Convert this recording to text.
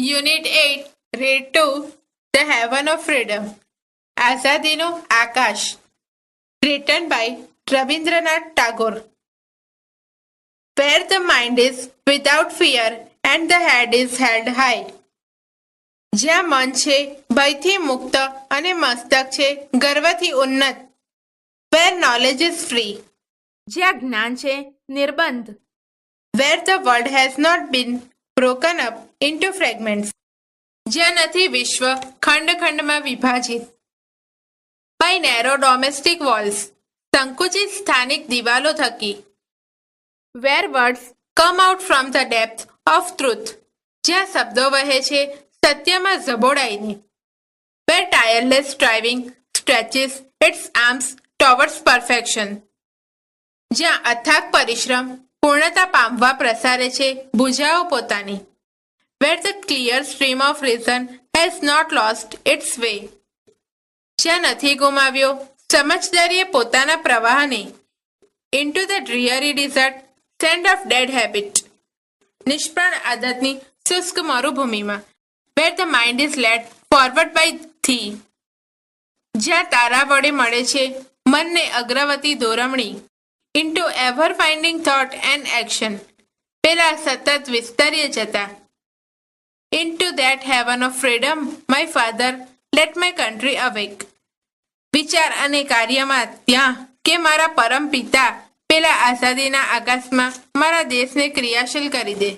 unit eight read to the heaven of freedom આઝાદીનું આકાશ written by Rabindranath Tagore where the mind is without fear and the head is held high જ્યાં મન છે ભયથી મુક્ત અને મસ્તક છે ગર્વથી ઉન્નત વેર નોલેજ ઇઝ ફ્રી જ્યાં જ્ઞાન છે નિર્બંધ where the world has not been broken up into fragments જ્યાં નથી વિશ્વ ખંડ ખંડમાં વિભાજિત બાય નેરો ડોમેસ્ટિક વોલ્સ સંકુચિત સ્થાનિક દિવાલો થકી where words come out from the depth of truth જ્યાં શબ્દો વહે છે સત્યમાં ઝબોડાઈને where tireless driving stretches its arms towards perfection જ્યાં અથાગ પરિશ્રમ પૂર્ણતા પામવા પ્રસારે છે ભૂજાઓ પોતાની where the clear stream of reason has not lost its way જ્યાં નથી ગુમાવ્યો સમજદારીએ પોતાના પ્રવાહને into the dreary desert sand of dead habit નિષ્પ્રાણ આદતની શુષ્ક મરુભૂમિમાં where the mind is late forward by thee જ્યાં તારા વડે મળે છે મનને અગ્રવતી દોરમણી into ever finding thought and action પેલા સતત વિસ્તરીએ જતા into that heaven of freedom my father let my country awake વિચાર અને કાર્યમાં ત્યાં કે મારા પરમ પિતા પેલા આઝાદીના આકાશમાં મારા દેશને ક્રિયાશીલ કરી દે